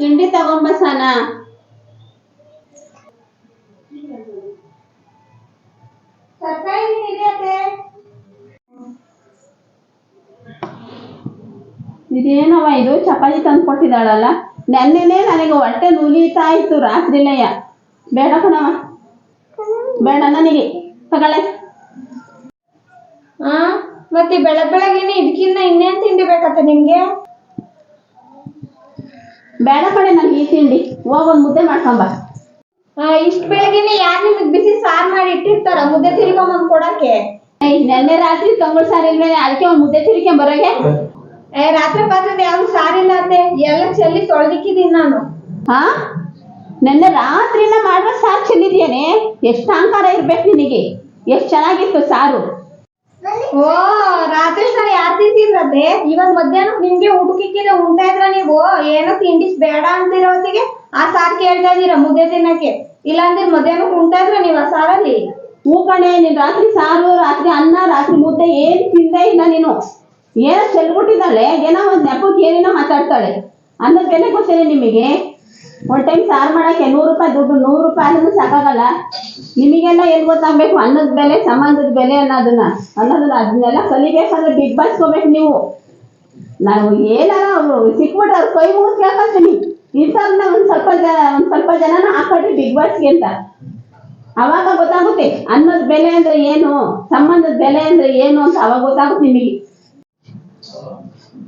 ತಿಂಡಿ ತಗೊಂಬಸನ ಇದೇನವ ಇದು ಚಪಾತಿ ತಂದು ಕೊಟ್ಟಿದ್ದಾಳಲ್ಲ? ನೆನ್ನೆನೆ ನನಗೆ ಹೊಟ್ಟೆ ನುಲಿತಾ ಇತ್ತು ರಾತ್ರಿಲೆಯ. ಬೇಡ ಕಣವ ಬೇಡ ನನಗೆ. ತಗೊಳ್ಳೆ. ಆ ಮತ್ತೆ ಬೆಳಗ್ ಬೆಳಗ್ಗೆನೆ ಇದಕ್ಕಿನ್ನ ಇನ್ನೇನ್ ತಿಂಡಿ ಬೇಕತ್ತ ನಿಮ್ಗೆ? ಬೇಡ ಕಡೆ ನನ್ಗೆ ಈ ತಿಂಡಿ. ಹೋಗ್ ಒಂದ್ ಮುದ್ದೆ ಮಾಡ್ಕೊಂಬ ಆ, ಇಷ್ಟ್ ಬೆಳಗ್ಗೆನೆ ಯಾರು ನಿಮಗ್ ಬಿಸಿ ಸಾರ್ ಮಾಡಿ ಇಟ್ಟಿರ್ತಾರ? ಮುದ್ದೆ ತಿರ್ಕೊಂಬಂದ್ ಕೊಡಕ್ಕೆ. ಏಯ್ ನೆನ್ನೆ ರಾತ್ರಿ ಕಂಗುಳ್ ಸಾರಿ ಇಲ್ವೇನೆ ಅದಕ್ಕೆ ಒಂದ್ ಮುದ್ದೆ ತಿರ್ಕೊಂಡ್ ಬರೋಗೆ ಏ ರಾತ್ರಿ ಪಾತ್ರದ ಯಾವ್ದು ಸಾರಿಲ್ಲ ಅಂತೆ ಎಲ್ಲ ಚೆಲ್ಲಿ ತೊಳ್ದಿಕ್ಕಿದೀನಿ ನಾನು. ಹಾ? ನೆನ್ನೆ ರಾತ್ರಿನ ಮಾಡೋ ಸಾರ್ ಚೆಲ್ಲಿದ್ಯಾನೆ? ಎಷ್ಟು ಅಹಂಕಾರ ಇರ್ಬೇಕು ನಿನಗೆ? ಎಷ್ಟು ಚೆನ್ನಾಗಿತ್ತು ಸಾರು? ಓ ರಾತ್ರಿ ಸಾರಿ ಯಾರ್ ತಿಂತಿದ್ರತ್ತೆ? ಇವತ್ ಮಧ್ಯಾಹ್ನ ನಿಮ್ಗೆ ಊಟಕ್ಕಿಕ್ಕಿದೆ ಉಂಟಾ ಇದ್ರ ನೀವು? ಏನೋ ತಿಂಡಿ ಬೇಡ ಅಂತಿರೋ ಹೊತ್ತಿಗೆ ಆ ಸಾರ್ ಕೇಳ್ತಾ ಇದೀರ ಮುದ್ದೆ ತಿನ್ನಕ್ಕೆ? ಇಲ್ಲಾಂದ್ರೆ ಮಧ್ಯಾಹ್ನ ಉಂಟಾ ಇದ್ರ ನೀವ್ ಆ ಸಾರಲ್ಲಿ? ಹೂ ಕಣೆ, ನೀನ್ ರಾತ್ರಿ ಸಾರು, ರಾತ್ರಿ ಅನ್ನ, ರಾತ್ರಿ ಮುದ್ದೆ ಏನ್ ತಿಂದೇ ಇಲ್ಲ ನೀನು. ಏನೋ ಚೆಲ್ಬಿಟ್ಟಿದ್ದಾಳೆ, ಏನೋ ಒಂದ್ ನೆಪಕ್ಕೆ ಏನೇನೋ ಮಾತಾಡ್ತಾಳೆ. ಅನ್ನೋದ್ ಬೆಲೆ ಗೊತ್ತಿದೆ ನಿಮಗೆ? ಒಂದ್ ಟೈಮ್ ಸಾರು ಮಾಡಕ್ಕೆ ನೂರು ರೂಪಾಯಿ ದುಡ್ಡು, ನೂರು ರೂಪಾಯಿ ಅದನ್ನು ನಿಮಗೆಲ್ಲ ಏನ್ ಗೊತ್ತಾಗ್ಬೇಕು? ಅನ್ನದ ಬೆಲೆ ಸಮಾಜದ ಬೆಲೆ ಅನ್ನೋದನ್ನ. ಅನ್ನೋದನ್ನ ಅದನ್ನೆಲ್ಲ ಕಲಿಬೇಕಂದ್ರೆ ಬಿಗ್ ಬಸ್ಕೋಬೇಕು ನೀವು. ನಾವು ಏನಾರ ಅವ್ರು ಸಿಕ್ಬಿಟ್ಟು ಕೈ ಮುಗಿದು ಕೇಳ್ಕೊತೀನಿ ಇಂಥವ್ರನ್ನ ಒಂದ್ ಸ್ವಲ್ಪ ಜನ ಒಂದ್ ಸ್ವಲ್ಪ ಜನನ ಹಾಕೊಡ್ರಿ ಬಿಗ್ ಬಾಸ್ಗೆ ಅಂತ. ಅವಾಗ ಗೊತ್ತಾಗುತ್ತೆ ಅನ್ನದ ಬೆಲೆ ಅಂದ್ರೆ ಏನು, ಸಂಬಂಧದ ಬೆಲೆ ಅಂದ್ರೆ ಏನು ಅಂತ ಅವಾಗ ಗೊತ್ತಾಗುತ್ತೆ ನಿಮಗೆ.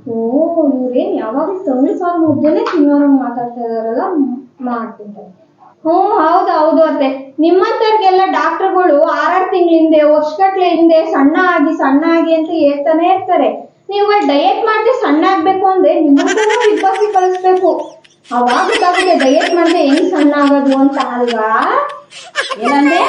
ಓ, ಇವ್ರೇನ್ ಯಾವಾಗ ತಮಿಳ್ ಸ್ವಾಮಿ ಮುದ್ದೆನೆ ಮಾತಾಡ್ತಾ ಇದಾರಲ್ಲ? ಮಾಡ್ತಿದ್ದಾರೆ. ಹ್ಞೂ, ಹೌದು ಹೌದು ಅತ್ತೆ ನಿಮ್ಮಂತವ್ರಿಗೆಲ್ಲ ಡಾಕ್ಟರ್ಗಳು ಆರಾರು ತಿಂಗಳ ಹಿಂದೆ, ವರ್ಷಗಟ್ಲೆ ಹಿಂದೆ ಸಣ್ಣ ಆಗಿ ಸಣ್ಣ ಆಗಿ ಅಂತ ಹೇಳ್ತಾನೆ ಇರ್ತಾರೆ. ನೀವು ಡಯಟ್ ಮಾಡದೆ ಸಣ್ಣ ಆಗ್ಬೇಕು ಅಂದ್ರೆ ನಿಮ್ಮನ್ನು ಬಿಗ್ ಬಾಸ್ಗೆ ಕಳಿಸ್ಬೇಕು. ಅವಾಗ ಡಯಟ್ ಮಾಡದೆ ಹೆಂಗ್ ಸಣ್ಣ ಆಗೋದು ಅಂತ ಅಲ್ವಾ? ಏನಂದ್ರೆ